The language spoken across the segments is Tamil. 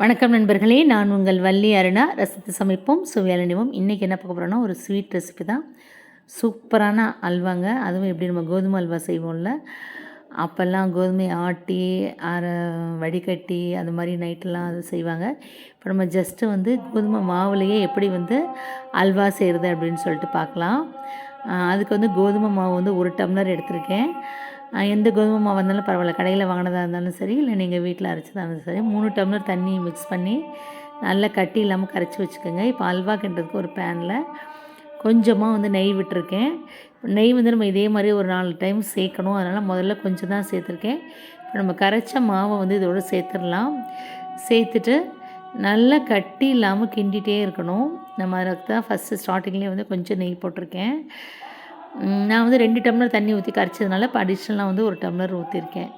வணக்கம் நண்பர்களே நான் உங்கள் வள்ளி அருணா. ரசத்தை சமைப்போம் சுவையாளனிவோம் இன்றைக்கி என்ன பார்க்க போகிறோன்னா ஒரு ஸ்வீட் ரெசிபி தான். சூப்பரான அல்வாங்க. அதுவும் எப்படி நம்ம கோதுமை அல்வா செய்வோம்ல அப்போல்லாம் கோதுமையை ஆட்டி அரை வடிகட்டி அது மாதிரி நைட்டெல்லாம் அது செய்வாங்க. இப்போ நம்ம ஜஸ்ட்டு வந்து கோதுமை மாவுலேயே எப்படி வந்து அல்வா செய்கிறது அப்படின்னு சொல்லிட்டு பார்க்கலாம். அதுக்கு வந்து கோதுமை மாவு வந்து ஒரு டம்ளர் எடுத்திருக்கேன். எந்த கோதுமை மாவு இருந்தாலும் பரவாயில்ல. கடையில் வாங்கினதாக இருந்தாலும் சரி இல்லை நீங்கள் வீட்டில் அரைச்சதாக இருந்தாலும் சரி மூணு டம்ளர் தண்ணி மிக்ஸ் பண்ணி நல்லா கட்டி இல்லாமல் கரைச்சி வச்சுக்கோங்க. இப்போ அல்வா கிண்டுறதுக்கு ஒரு பேனில் கொஞ்சமாக வந்து நெய் விட்டுருக்கேன். நெய் வந்து நம்ம இதே மாதிரி ஒரு நாலு டைம் சேர்க்கணும். அதனால் முதல்ல கொஞ்சம் தான் சேர்த்துருக்கேன். இப்போ நம்ம கரைச்ச மாவை வந்து இதோட சேர்த்துடலாம். சேர்த்துட்டு நல்லா கட்டி இல்லாமல் கிண்டிகிட்டே இருக்கணும். நம்ம அதுக்கு தான் ஃபஸ்ட்டு ஸ்டார்டிங்லேயே வந்து கொஞ்சம் நெய் போட்டிருக்கேன். நான் வந்து ரெண்டு டம்ளர் தண்ணி ஊற்றி கரைச்சதுனால இப்போ அடிஷ்னலாக வந்து ஒரு டம்ளர் ஊற்றிருக்கேன்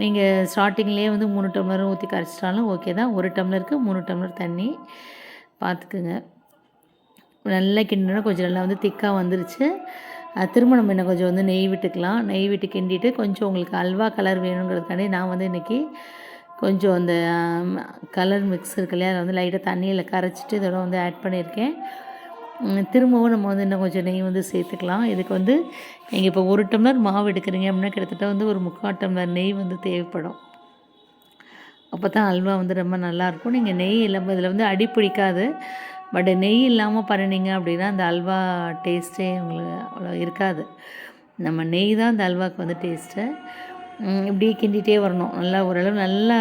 நீங்கள் ஸ்டார்டிங்லேயே வந்து மூணு டம்ளரும் ஊற்றி கரைச்சிட்டாலும் ஓகே தான். ஒரு டம்ளருக்கு மூணு டம்ளர் தண்ணி பார்த்துக்குங்க நல்லா கிண்டினா கொஞ்சம் நல்லா வந்து திக்காக வந்துருச்சு. திரும்ப நம்ம இன்னும் கொஞ்சம் வந்து நெய் விட்டுக்கலாம். நெய் விட்டு கிண்டிட்டு கொஞ்சம் உங்களுக்கு அல்வா கலர் வேணுங்கிறதுக்காண்டி நான் வந்து இன்றைக்கி கொஞ்சம் அந்த கலர் மிக்ஸ் இருக்கு இல்லையா அதை வந்து லைட்டாக தண்ணியில் கரைச்சிட்டு இதோட வந்து ஆட் பண்ணியிருக்கேன். திரும்பவும் நம்ம வந்து இன்னும் கொஞ்சம் நெய் வந்து சேர்த்துக்கலாம். இதுக்கு வந்து நீங்கள் இப்போ ஒரு டம்ளர் மாவு எடுக்கிறீங்க அப்படின்னா கிட்டத்தட்ட வந்து ஒரு முக்கால் டம்ளர் நெய் வந்து தேவைப்படும். அப்போ தான் அல்வா வந்து ரொம்ப நல்லாயிருக்கும் நீங்கள் நெய் இல்லாமல் இதில் வந்து அடி பிடிக்காது. பட் நெய் இல்லாமல் பண்ணினீங்க அப்படின்னா அந்த அல்வா டேஸ்ட்டே உங்களுக்கு அவ்வளோ இருக்காது. நம்ம நெய் தான் அந்த அல்வாவுக்கு வந்து டேஸ்ட்டு இப்படியே கிண்டிகிட்டே வரணும். நல்லா ஓரளவு நல்லா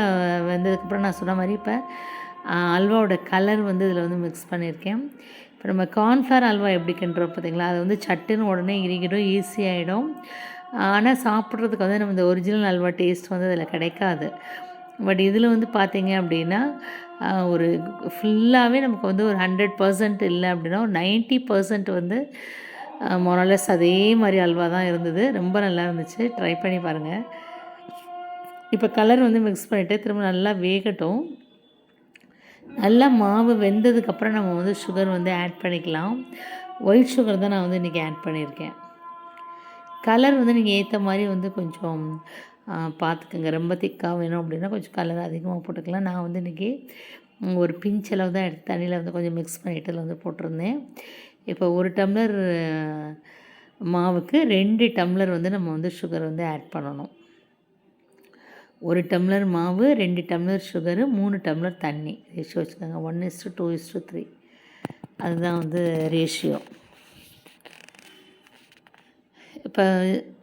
வெந்ததுக்கப்புறம் நான் சொன்ன மாதிரி இப்போ அல்வாவோட கலர் வந்து இதில் வந்து மிக்ஸ் பண்ணியிருக்கேன். இப்போ நம்ம கார்ன்ஃப்ளவர் அல்வா எப்படி கிண்டுறோம் பார்த்தீங்களா? அது வந்து சட்டுன்னு உடனே இறுகிடும் ஈஸியாகிடும் ஆனால் சாப்பிட்றதுக்கு வந்து நம்ம இந்த ஒரிஜினல் அல்வா டேஸ்ட் வந்து அதில் கிடைக்காது. பட் இதில் வந்து பார்த்தீங்க அப்படின்னா ஒரு ஃபுல்லாகவே நமக்கு வந்து ஒரு ஹண்ட்ரட் பர்சன்ட் இல்லை அப்படின்னா ஒரு நைன்ட்டி பர்சன்ட் வந்து மொரலஸ் அதே மாதிரி அல்வா தான் இருந்தது. ரொம்ப நல்லா இருந்துச்சு. ட்ரை பண்ணி பாருங்கள் இப்போ கலர் வந்து மிக்ஸ் பண்ணிவிட்டு திரும்ப நல்லா வேகட்டும். நல்லா மாவு வெந்ததுக்கப்புறம் நம்ம வந்து சுகர் வந்து ஆட் பண்ணிக்கலாம். ஒயிட் சுகர் தான் நான் வந்து இன்றைக்கி ஆட் பண்ணியிருக்கேன். கலர் வந்து நீங்கள் ஏற்ற மாதிரி வந்து கொஞ்சம் பார்த்துக்கோங்க ரொம்ப திக்காக வேணும் அப்படின்னா கொஞ்சம் கலர் அதிகமாக போட்டுக்கலாம். நான் வந்து இன்றைக்கி ஒரு பிஞ்ச் அளவு தான் எடுத்து தண்ணியில் வந்து கொஞ்சம் மிக்ஸ் பண்ணிட்டு அதில் வந்து போட்டிருந்தேன். இப்போ ஒரு டம்ளர் மாவுக்கு ரெண்டு டம்ளர் வந்து நம்ம வந்து சுகர் வந்து ஆட் பண்ணணும். ஒரு டம்ளர் மாவு ரெண்டு டம்ளர் சுகரு மூணு டம்ளர் தண்ணி. ரேஷியோ வச்சுக்கோங்க. One is to two is to three அதுதான் வந்து ரேஷியோ இப்போ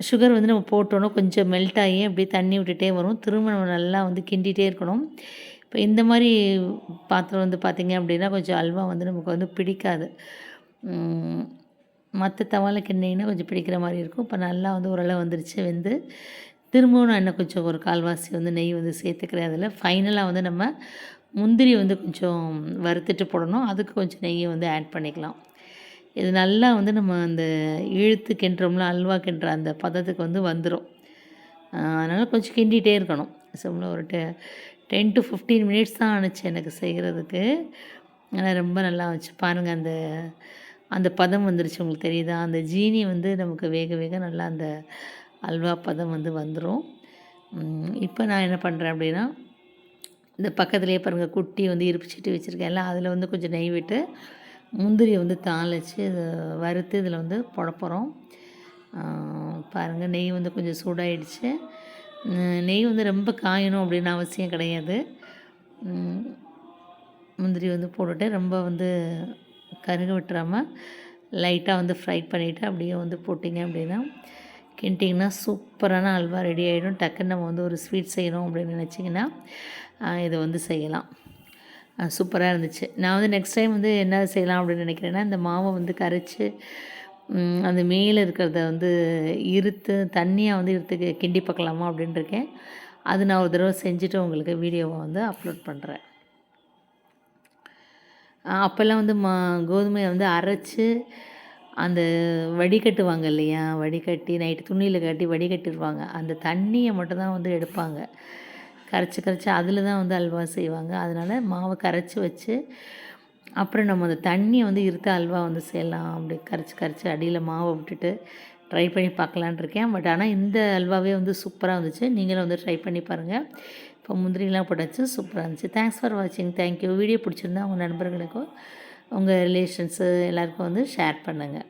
சுகர் வந்து நம்ம போட்டோன்னா கொஞ்சம் மெல்ட் ஆகி அப்படியே தண்ணி விட்டுட்டே வரும். திரும்ப நம்ம நல்லா வந்து கிண்டிகிட்டே இருக்கணும். இப்போ இந்த மாதிரி பாத்திரம் வந்து பார்த்திங்க அப்படின்னா கொஞ்சம் அல்வா வந்து நமக்கு வந்து பிடிக்காது. மற்ற தவால கிண்டிங்கன்னா கொஞ்சம் பிடிக்கிற மாதிரி இருக்கும். இப்போ நல்லா வந்து ஓரளவு வந்துருச்சு வெந்து திரும்பவும் நான் இன்னும் கொஞ்சம் ஒரு கால்வாசி வந்து நெய் வந்து சேர்த்துக்கிறேன். அதில் ஃபைனலாக வந்து நம்ம முந்திரி வந்து கொஞ்சம் வறுத்துட்டு போடணும். அதுக்கு கொஞ்சம் நெய்யை வந்து ஆட் பண்ணிக்கலாம். இது நல்லா வந்து நம்ம அந்த இழுத்து கிண்டுறோம்ல அல்வா கிண்டுற அந்த பதத்துக்கு வந்து வந்துடும் அதனால் கொஞ்சம் கிண்டிகிட்டே இருக்கணும். சிம்மில் ஒரு டெ டென் டு ஃபிஃப்டீன் மினிட்ஸ் தான் ஆணுச்சு எனக்கு செய்கிறதுக்கு ஆனால் ரொம்ப நல்லா வச்சு பாருங்கள் அந்த அந்த பதம் வந்துருச்சு. உங்களுக்கு தெரியுதா? அந்த ஜீனி வந்து நமக்கு வேக வேக நல்லா அந்த அல்வா பதம் வந்து வந்துடும் இப்போ நான் என்ன பண்ணுறேன் அப்படின்னா இந்த பக்கத்துலேயே பாருங்கள் குட்டி வந்து இருப்பு சட்டி வச்சுருக்கேன்ல அதில் வந்து கொஞ்சம் நெய் விட்டு முந்திரியை வந்து தாளித்து வறுத்து இதில் வந்து புடப்போகிறோம் பாருங்கள் நெய் வந்து கொஞ்சம் சூடாயிடுச்சு. நெய் வந்து ரொம்ப காயணும் அப்படின்னு அவசியம் கிடையாது. முந்திரி வந்து போட்டுட்டு ரொம்ப வந்து கருக விட்டுறாமல் லைட்டாக வந்து ஃப்ரை பண்ணிவிட்டு அப்படியே வந்து போட்டிங்க அப்படின்னா கிண்டிங்கன்னா சூப்பரான அல்வா ரெடி ஆகிடும் டக்குன்னு நம்ம வந்து ஒரு ஸ்வீட் செய்யணும் அப்படின்னு நினச்சிங்கன்னா இதை வந்து செய்யலாம். சூப்பராக இருந்துச்சு. நான் வந்து நெக்ஸ்ட் டைம் வந்து என்ன செய்யலாம் அப்படின்னு நினைக்கிறேன்னா இந்த மாவை வந்து கரைச்சி அந்த மேலே இருக்கிறத வந்து இருத்து தண்ணியாக வந்து இருத்து கிண்டி பார்க்கலாமா அப்படின்னு இருக்கேன். அது நான் ஒரு தடவை செஞ்சுட்டு உங்களுக்கு வீடியோவை வந்து அப்லோட் பண்ணுறேன் அப்போல்லாம் வந்து மா கோதுமையை வந்து அரைச்சி அந்த வடிகட்டுவாங்க இல்லையா? வடிகட்டி நைட்டு துணியில் கட்டி வடிகட்டிடுவாங்க அந்த தண்ணியை மட்டும் தான் வந்து எடுப்பாங்க. கரைச்சி கரைச்சி அதில் தான் வந்து அல்வா செய்வாங்க. அதனால் மாவை கரைச்சி வச்சு அப்புறம் நம்ம அந்த தண்ணியை வந்து இருத்த அல்வா வந்து செய்யலாம். அப்படி கரைச்சி கரைச்சி அடியில் மாவை விட்டுட்டு ட்ரை பண்ணி பார்க்கலான் இருக்கேன். பட் ஆனால் இந்த அல்வாவே வந்து சூப்பராக வந்துச்சு நீங்களும் வந்து ட்ரை பண்ணி பாருங்கள் இப்போ முந்திரிலாம் போட்டாச்சு சூப்பராக இருந்துச்சு. தேங்க்ஸ் ஃபார் வாட்சிங் தேங்க்யூ வீடியோ பிடிச்சிருந்தா உங்கள் நண்பர்களுக்கும் உங்கள் ரிலேஷன்ஸு எல்லாருக்கும் வந்து ஷேர் பண்ணுங்கள்